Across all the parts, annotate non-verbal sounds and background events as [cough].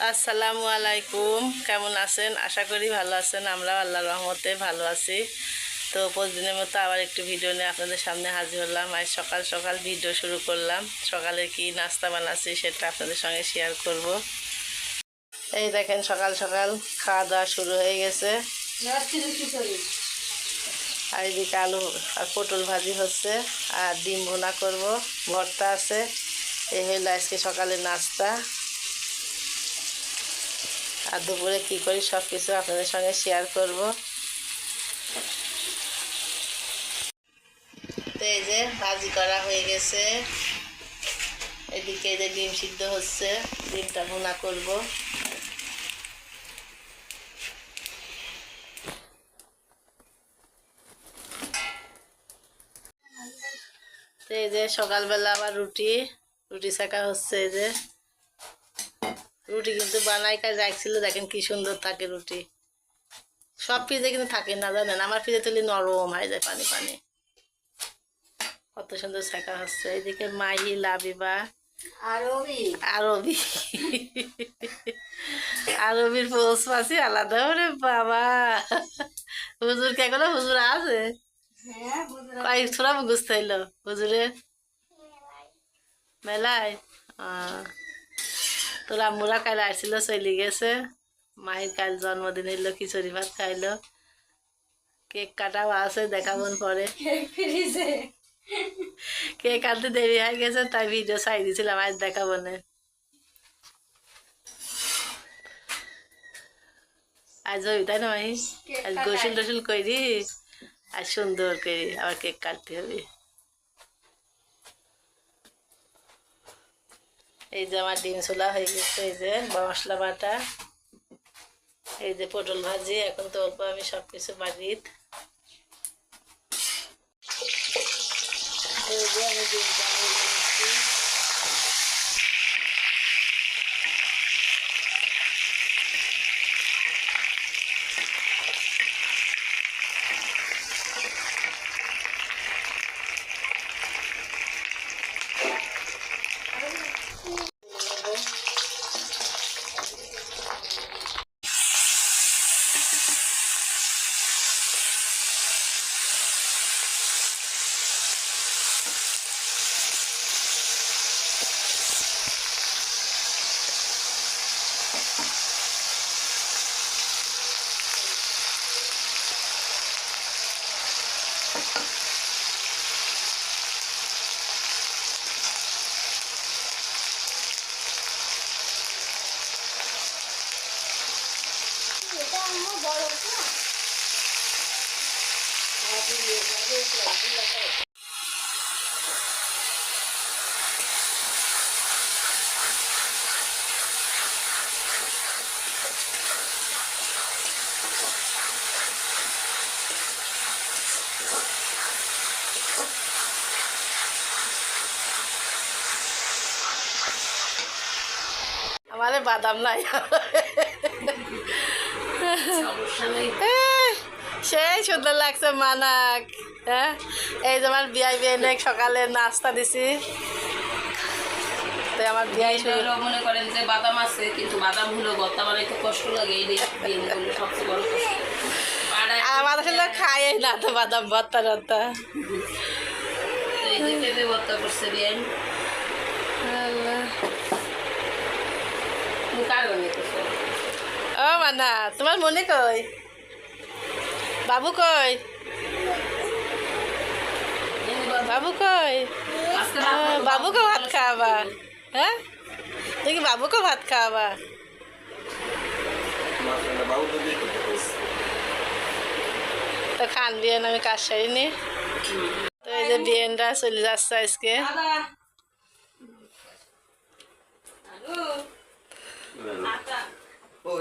আসসালামু আলাইকুম। কেমন আছেন? আশা করি ভালো আছেন। আমরা আল্লাহ রহমতে ভালো আছি। তো প্রতিদিনের মতো আবার একটু ভিডিও নিয়ে আপনাদের সামনে হাজির হলাম। আজ সকাল সকাল ভিডিও শুরু করলাম। সকালে কি নাস্তা বানাচ্ছি সেটা আপনাদের সঙ্গে শেয়ার করব। এই দেখেন সকাল সকাল খাওয়া দাওয়া শুরু হয়ে গেছে। আর এদিকে আলু আর পটল ভাজি হচ্ছে। আর ডিম ভুনা করব। ভর্তা আছে। এই হইল আজকে সকালে নাস্তা। আর দুপুরে কী করি সব কিছু আপনাদের সঙ্গে শেয়ার করব। তো এই যে ভাজি করা হয়ে গেছে। এদিকে এই যে ডিম সিদ্ধ হচ্ছে, ডিমটা ভুনা করব। এই যে সকালবেলা আবার রুটি রুটি শাকা হচ্ছে এই যে। রুটি কিন্তু বানাই কাজ রাখছিল দেখেন কি সুন্দর থাকে রুটি। সব ফ্রিজে কিন্তু থাকে না জানেন? আমার ফ্রিজে তুলি নরম হয়ে যায় পানি পানি। কত সুন্দর শেখা হচ্ছে। এইদিকে মাহি লাবিবা। আরবি আরবির পোষ পাশি আলাদা। ওরে বাবা। হুজুর কে গেলো হুজুর আছে? কয়েক ছোড়া বুঝতে হইল। হুজুরের? মেলায়? আহ। তোর আম্মুরা কাল আসছিল চলে গেছে। মায়ের কাল জন্মদিন এলো খিচুড়ি ভাত খাইলো। কেক কাটাও আছে দেখাবন পরে কেক কাটতে দেরি হয়ে গেছে তাই ভিডিও চাই দিয়েছিলাম আজ দেখাবো না আজ হবি তাই না মাহি আজ গোসল টোসল করি আর সুন্দর করি আবার কেক কাটতে হবে। এই যে আমার ডিম ছোলা হয়ে গেছে, এই যে মশলা বাটা, এই যে পটল ভাজি, এখন তো অল্প আমি সব কিছু বাড়িত এই যে আমি বাদাম নাই। সেই সুন্দর লাগছে মানাক। হ্যাঁ এই যে আমার বিয়াই বিয়ে সকালে নাস্তা দিছি। তো আমার বিয়াই মনে করেন যে বাদাম আছে কিন্তু বাদাম হলো ভর্তা বানাইতে কষ্ট লাগে এই সবচেয়ে বড় কষ্ট। আমার আসলে খাই না তো বাদাম ভর্তা টর্তা ভর্তা করছে বিয়াই। ও মানা তোমার মনে কই? বাবু কই? বাবু কই? আজকে বাবুকে ভাত খাওয়াবা। হ্যাঁ? দেখি বাবুকে ভাত খাওয়াবা। তো খান বিয়েন আমি কাজ সারিনি। তো এই যে বিয়েনরা চলে যাচ্ছে আজকে।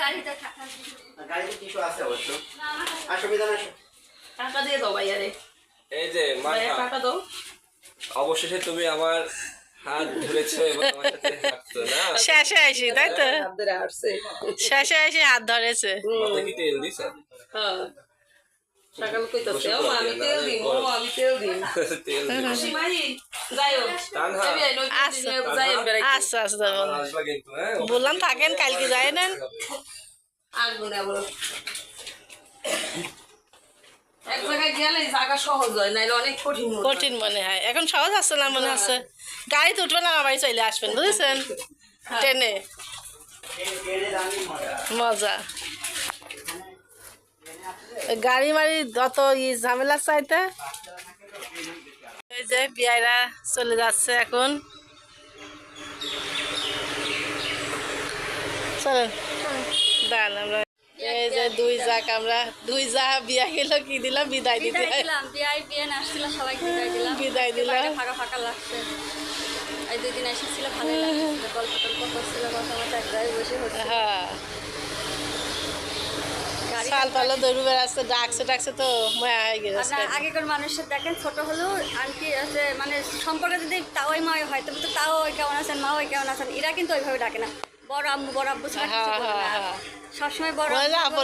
গাড়িতে থাকা আছে অবশ্য? অসুবিধা না টাকা দিয়ে দাও ভাইয়া রে। এই যে ভাইয়া টাকা দাও। অবশেষে তুমি আমার হাত ধরেছো এবং আমার সাথে হাঁটছো না? শেষে আসি তাই তো? হাত শেষে এসে হাত ধরেছে। মাথায় কি তেল দিছ? হ্যাঁ। সকাল কইতাছে আমি তেল দিই আমি তেল দিই তেল খুশি আচ্ছা আচ্ছা, আচ্ছা বললাম থাকেন কালকে যায় নেন কঠিন মনে হয়। এখন সহজ আসছে না মনে হচ্ছে গাড়িতে উঠবেন আমার বাড়ি চলে আসবেন বুঝেছেন? ট্রেনে। মজা। গাড়ি মারি যত ই ঝামেলা চাইতে? এই যে বিয়াইরা চলে যাচ্ছে এখন। চলেন দাঁড়ান আমরা। এই যে দুই জাক আমরা। দুই যা বিয়া গেল কি দিলাম? বিদায় দিতে বিদায় আসছিল সবাইকে বিদায় দিলাম। বিদায় দিলাম। ফাঁকা ফাঁকা লাগছে। এই দুই দিন এসেছিল ভালো লাগছিল গল্প টল্প করছিল কথা এক বসে হ্যাঁ। গাড়ি সাল পালো দৌড়ু বেড়াচ্ছে ডাকছে ডাকছে তো মায়া হয়ে গেছে আগেকার মানুষের দেখেন ছোট হলেও আন্টি আছে মানে সম্পর্কে যদি তাও মা হয় তবে তো তাও কেমন আছেন মা ওই কেমন আছেন এরা কিন্তু ওইভাবে ডাকে না। বড় আম্মু বড় আব্বু হ্যাঁ, হ্যাঁ, হ্যাঁ। সবসময় বড় আব্বু।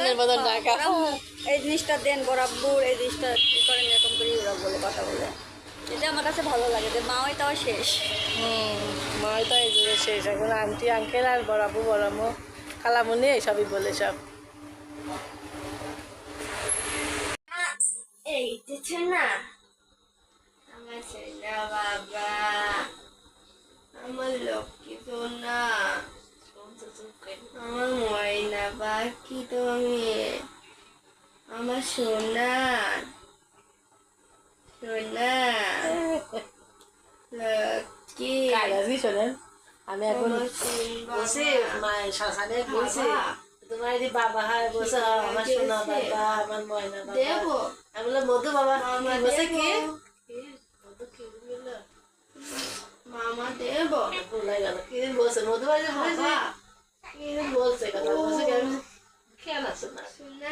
এই জিনিসটা দেন বড় আব্বুর এই জিনিসটা কি করেন এরকম করে ওরা বলে কথা বলে। এটা আমার কাছে ভালো লাগে যে মা ওই তাও শেষ। হুম মাই তো এই যে শেষ। এখন আন্টি আঙ্কেল আর বড়াবু বড়ামো খালামুনি এইসবই বলে সব। এই দিচ্ছে না? আমার ছেলে বাবা। আমার লক্ষ্মী সোনা আমার ময়না পাখি তুমি। আমার সোনা। সোনা। লক্ষ্মী। আমি এখন বসে শ্মশানে বসে। তোমার এই বাবা হয় বসে আমার সোনা বাবা আমার ময়না বাবা। দেবো। আমি বললাম মধু বাবা বসে কি মধু কি বলল? মামা দেবো। ভুলে গেল কি বলছে? মধু বাড়ি বলছে? বাবা। বলছে কথা? বলছে কি খেয়াল আছে না। সোনা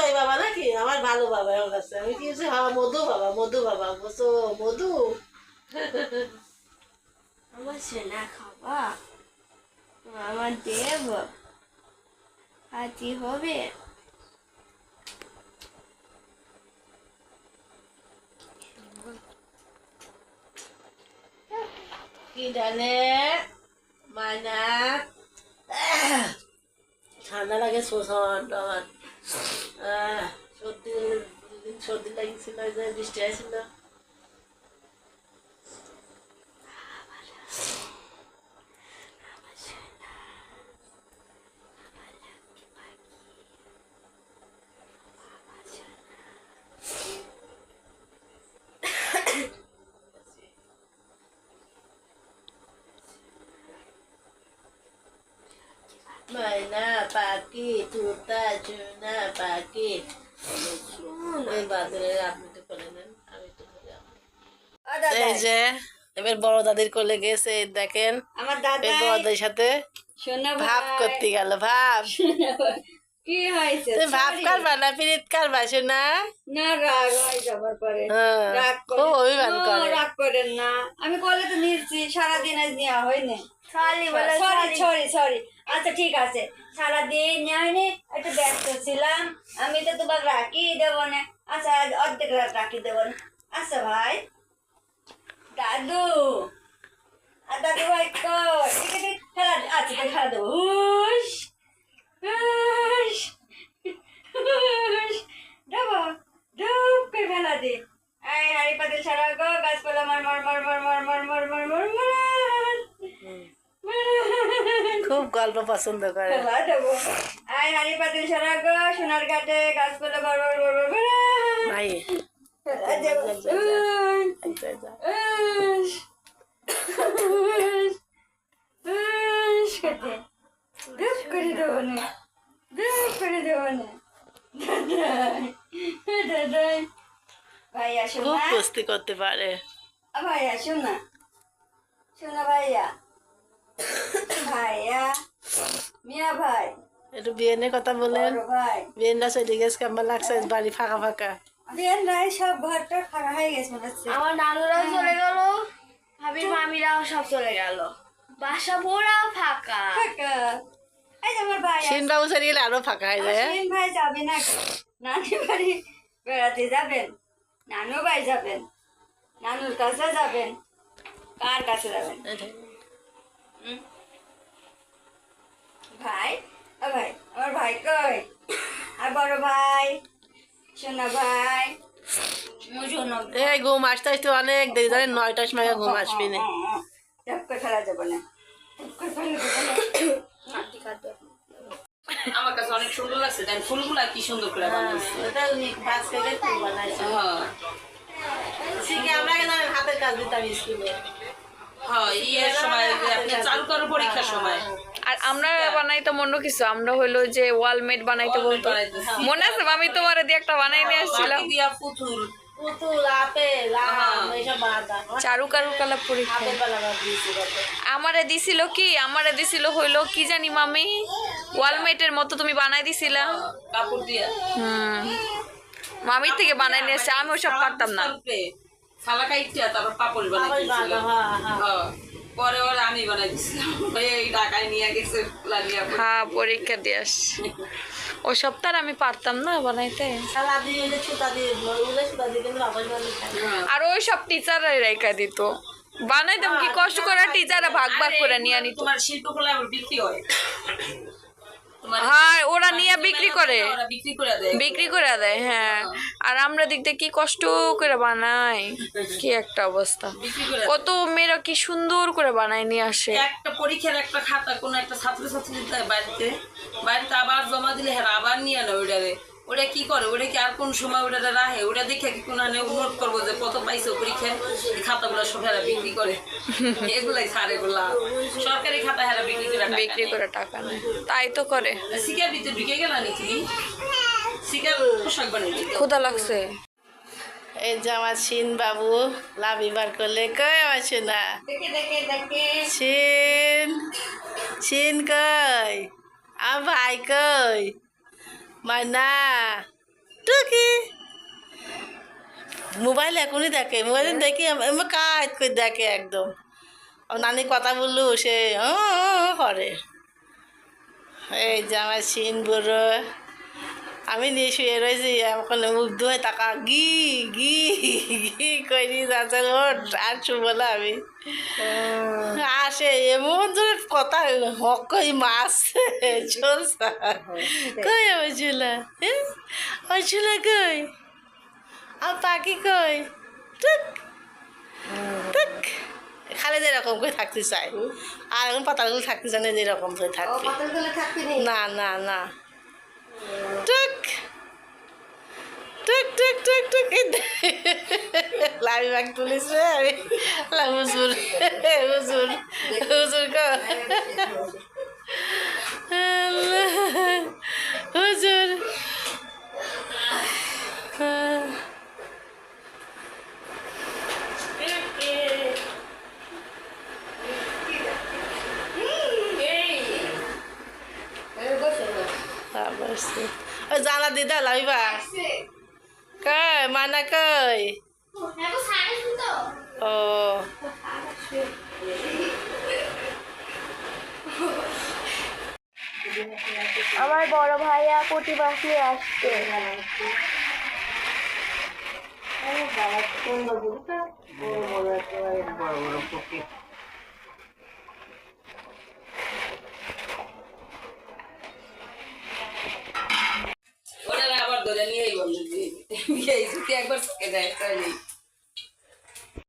ওই বাবা নাকি? আমার ভালো বাবা আমার কাছে আমি কি বলছি হ্যাঁ মধু বাবা মধু বাবা। বলছো মধু? আমার সোনা খাবা আমার দেব। আজি হবে? কি কিডানে মানা ঠান্ডা লাগে শোষণ আমার সর্দি সর্দি লাগিয়েছিল যে বৃষ্টি আসছিল চুনা পাখি আপনি তো করে নেন আমি তো এই যে এবার বড় দাদির কোলে গেছে দেখেন। আমার দাদা বড় দাদির সাথে ভাব করতে গেল ভাব। কি হয়েছে? ভাব কারবা না পিরিত কারবা শোনা? না রাগ হয় যাবার পরে। রাগ খুব অভিমান করে। রাগ করেন না। আমি কলে তো নিয়েছি সারাদিন আজ নেওয়া হয়নি। সরি সরি সরি আচ্ছা ঠিক আছে সারাদিন হয়নি একটু ব্যস্ত ছিলাম আমি তো তোমার রাখি দেবো না আচ্ছা অর্ধেক রাত রাখি দেবো না আচ্ছা ভাই দাদু আর দাদু ভাই কই খেলা আচ্ছা খেলা দেবো হুস হুস হুস দেবো ডুব করে খেলা দে আই হাড়ি পাতিল ছাড়া গো গাছপালা মার মর মর মর মর মর মর মর মর মার খুব গল্প পছন্দ করে। ভাইয়া করতে পারে। ভাইয়া শোনা শোনা ভাইয়া। ভাইয়া ভাই একটু বিয়েনের কথা বলেন। বড় চলে গেছে কেমন লাগছে? বাড়ি ফাঁকা ফাঁকা। বিয়েন সব ঘরটা ফাঁকা হয়ে গেছে মনে হচ্ছে। আমার নানুরাও চলে গেল ভাবির মামিরাও সব চলে গেল। বাসা পুরা ফাঁকা। ফাঁকা। এই আমার ভাই আছে। চলে গেলে আরও ফাঁকা হয়ে যায়। হ্যাঁ? ভাই যাবে না নানি বাড়ি বেড়াতে যাবেন নানু ভাই যাবেন নানুর কাছে যাবেন কার কাছে যাবেন? ভাই? ও ভাই আমার ভাই কই? আর বড় ভাই? সোনা ভাই। এই ঘুম আসতে আসতে অনেক দেরি জানে নয়টার সময় ঘুম আসবি না। করে ফেলা যাবে না। টপ করে ফেলা যাবে না। আমার কাছে অনেক সুন্দর লাগছে তাই ফুলগুলা কি সুন্দর করে বানাইছে। হ্যাঁ। শিখে আমরা হাতের কাজ দিতাম স্কুলে? আর আমরা বানাইতাম অন্য কিছু আমরা হইল যে ওয়ালমেট বানাইতে বলতো। মনে আছে? আমি তোমার দিয়ে একটা বানাই নিয়ে আসছিলাম। আমারে দিছিল কি? আমারে দিছিল হইল কি জানি মামি? ওয়ালমেটের মতো তুমি বানাই দিছিলা। কাপড় দিয়া। হুম। মামির থেকে বানাই নিয়ে আমি ওসব পারতাম না। সালা কাইটিয়া তারপর পাপড় বানাই হ্যাঁ। পরে ওরা আমি বানাই দিছিলাম এই ঢাকায় নিয়ে গেছে হ্যাঁ পরীক্ষা দিয়ে আসছি। ও সপ্তাহ আমি পারতাম না বানাইতে। সারা দিয়ে ওই যে ছুতা দিয়ে ওগুলো ছুতা দিয়ে কিন্তু আবার বানিয়ে খাই আর ওই সব টিচাররাই রেখা দিত। বানাইতাম কি? কষ্ট করে টিচাররা ভাগ ভাগ করে নিয়ে নিত তোমার শিল্পকলা বিক্রি হয়। হ্যাঁ ওরা নিয়ে বিক্রি করে। বিক্রি করে দেয়। বিক্রি করে দেয় হ্যাঁ। আর আমরা দেখতে কি কষ্ট করে বানাই? কি একটা অবস্থা। কত মেয়েরা কি সুন্দর করে বানায় নিয়ে আসে। একটা পরীক্ষার একটা খাতা কোনো একটা ছাত্রছাত্রী বাড়িতে বাড়িতে আবার জমা দিলে হ্যাঁ আবার নিয়ে নেয় ওটারে ওটা কি করে? ওটা কি আর কোন সময় ওটা রাখে ওটা দেখে কি কোনো নোট করব যে কত পাইছে পরীক্ষায় এই খাতাগুলো সব হেরা বিক্রি করে। এগুলাই স্যার এগুলা সরকারি খাতা হেরা বিক্রি করে টাকা বিক্রি করে টাকা নেয়। তাই তো করে। শিকার ভিতরে ঢুকে গেল নাকি? শিকার পোশাক বানিয়ে ক্ষুদা লাগছে। এই যে আমার সিন বাবু লাভ বার করলে কই আমার সোনা? দেখে দেখে দেখে। সিন সিন কই? আমার ভাই কই? মাইনা। টুকি। মোবাইল এখনই দেখে মোবাইল দেখি আমার কাজ করে দেখে একদম। নানি কথা বলল সে করে। এই যে আমার সিন বুড়ো। আমি নিয়ে শুয়ে রয়েছি এখন মুগ্ধ হয়ে টাকা গি গি গি করি যাচ্ছে ওর আর শুবলা আমি। আসে এমন ধরে কথা হক কই মাছ চলছে কই আমার চুলা ওই চুলা কই? আর পাখি কই? টুক টুক। খালি যেরকম করে থাকতে চাই আর এখন পাতালগুলো থাকতে চায় না যেরকম করে থাকবে। থাকতে না না না। টুক। টুক টুক টুক টুক। লাভি বাগ তুলিস রে। আমি হুজুর। হুজুর। হুজুর কো হুজুর আবার সে ওই জানা দিদা লাভিবা কই মানা কই ও আমার বড় ভাইয়া প্রতিবাসী আসছে। আবার ধরে নিয়েই বলল যে [laughs] বিয়ে একবার চোখে দেয় তাই